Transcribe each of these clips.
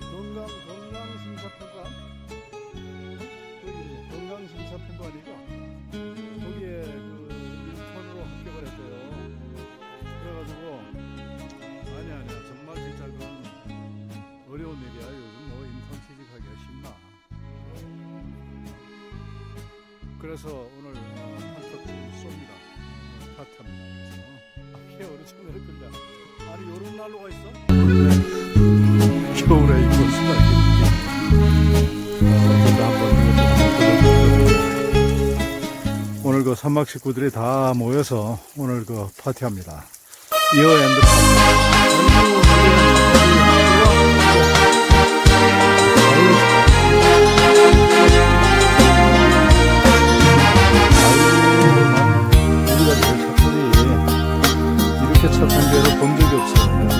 건강 건강 심사평가 거기 건강 심사평가니까 거기에 그 인턴으로 합격을 했대요. 그래가지고 아니 아니야 정말 진짜 그건 어려운 일이야 요즘 뭐 인턴 취직하기가 쉽나. 그래서 오늘 어, 한턱 쏩니다. 그래서 아, 케어를 처음에 끌려. 아니 요런 난로가 있어? 겨울에. 어, 한번 이것도 오늘 그 산막 식구들이 다 모여서 오늘 그 파티합니다. 이어 앤드 우리가. 이렇게 착한 개를 본 적이 없어. 이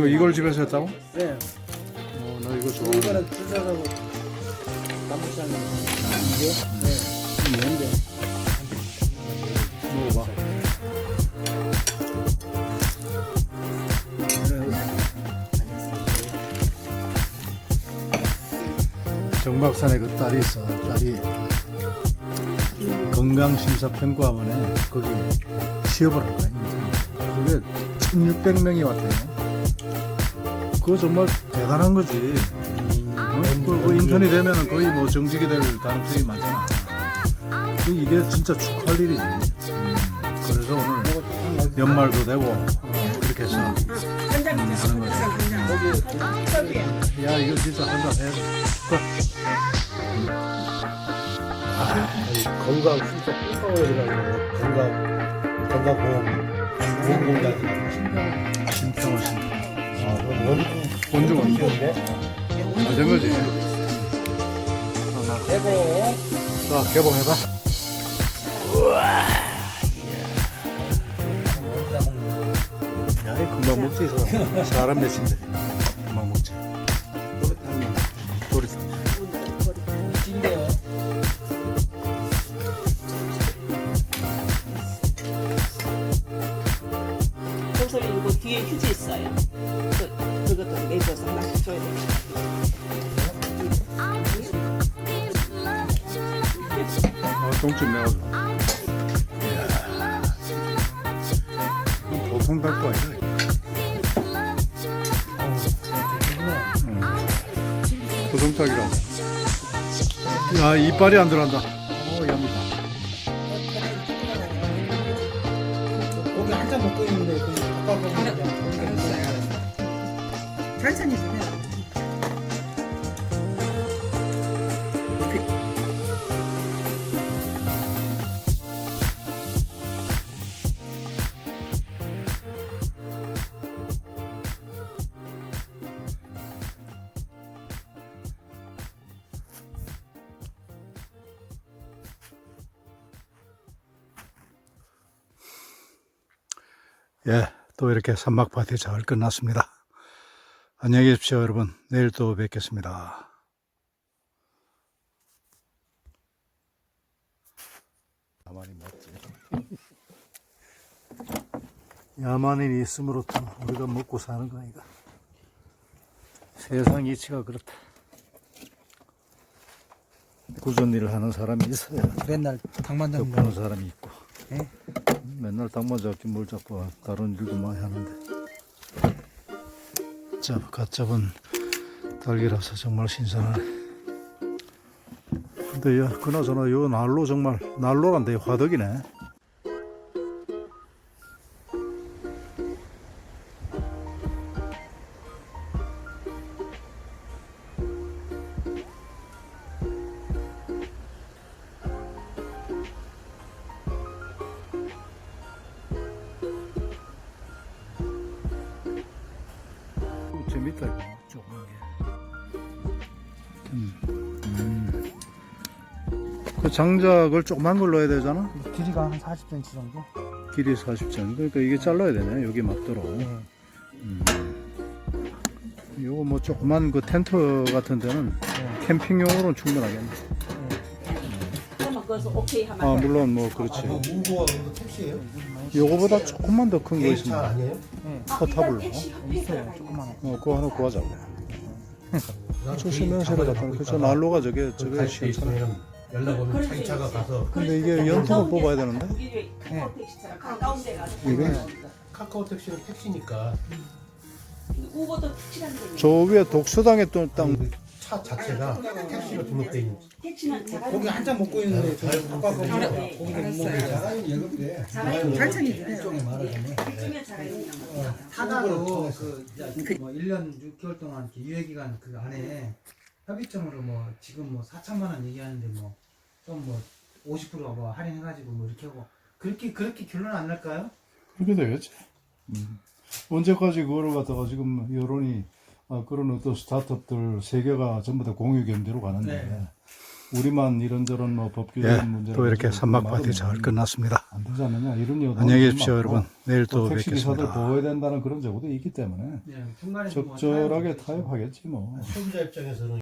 거 이걸 집에서 했다고? 네. 어, 나 이거 좋아하는데. 이거는 주사하고 감옥장에 이게 네. 뭔데? 먹어봐. 정박산에 그 딸이 있어. 딸이 건강심사평가원에 거기 취업을 한 거야. 그게 1600명이 왔대요. 그거 정말 대단한 거지. 어? 그, 그 인턴이 되면 거의 뭐 정직이 될 가능성이 많잖아. 그 이게 진짜 축하할 일이지. 음, 그래서 오늘 연말도 되고 어, 그렇게 해서 하는 거지. 야 이거 진짜 한잔 해야 돼. 건강 진짜 꿀꺽이라고 건강 건강 보험 보험 공단이라고 심평을 심평. 아 그럼 원 원주 원주. 키우는데 맞은 거지. 대고 자 개봉해봐. 야, 이 금방 먹지, 저 사람 몇인데. 금방 먹지. 도리. 정소리 이거 뒤에 휴지 있어요. 아, 내가지고. 이야. 보통 생각도 아니네. 고정짝이라. 야, 이빨이 안 들어간다. 오, яб니다. 고기 한잔 먹고 있는데 그 아까 거기 천천히 좀 해요. 예, 또 이렇게 산막 파티 잘 끝났습니다. 안녕히 계십시오, 여러분. 내일 또 뵙겠습니다. 야만이 맞지. 야만인이 있음으로써 우리가 먹고 사는 거 아이가. 세상 이치가 그렇다. 꾸준 일을 하는 사람이 있어야 맨날 닭만장 덕보는 사람이 있고. 예? 맨날 닭만 잡기 뭘 잡고 다른 일도 많이 하는데. 잡, 갓 잡은 닭이라서 정말 신선하네. 근데 야, 그나저나 요 난로 정말, 난로란데 화덕이네. 재밌다 이거 조그만 게. 음, 음. 그 장작을 조그만 걸 넣어야 되잖아. 길이가 한 40cm 정도? 길이 40cm. 그러니까 이게 잘라야 되네. 여기 맞도록. 네. 음. 요거 뭐 조그만 그 텐트 같은 데는 네. 캠핑용으로는 충분하겠네. 거기서 오케이 하면 아 돼. 물론 뭐 그렇지. 무거워 이거 택시예요? 요거보다 조금만 더 큰 거 개인 차 있으면 아니에요? 아, 포타블로. 일단 택시 협회에 들어가 거어 그거 하나 구하자고. 나도 조심해서 개인 갖다 차만 그저 갖고 난로가 저게 저게 갈때 시원찮아. 있으면 연락 오면 그럴 수 자기차가 있지. 가서 근데 이게 연통을 뽑아야 되는데? 네. 택시처럼 가까운 데 가서 이게? 카카오 택시는 택시니까 우버도 택시라는 게저 위에 독서당에 또땅 그 차 자체가 택시로 등록돼 있는 고기 한잔 먹고 있는데 저 아까 거기 네. 고기 못 먹는 자가용. 자가용 천천히 예금돼. 일종의 말하자면 택시면 자가용이란 거 타다로 그, 이제 뭐 1년 6개월 동안 이렇게 유예 기간 그 안에 협의점으로 뭐 지금 뭐 4천만 원 얘기하는데 뭐좀뭐 50%뭐 할인해가지고 뭐 이렇게 하고 그렇게 그렇게 결론 안 날까요? 그렇게 되겠지. 음. 언제까지 그거를 갖다가 지금 여론이 아, 그런 어떤 스타트업들 세계가 전부 다 공유 경제로 가는데 네. 우리만 이런저런 뭐 법규적인 예, 문제로 또 이렇게 산막 막으면 파티 잘 끝났습니다. 안 되지 않느냐 이런 여론 안녕히 계십시오, 여러분. 내일 또 택시 기사들 뵙겠습니다. 보호해야 된다는 그런 제고도 있기 때문에 네, 뭐 적절하게 타협도 타협하겠지 뭐. 소비자 입장에서는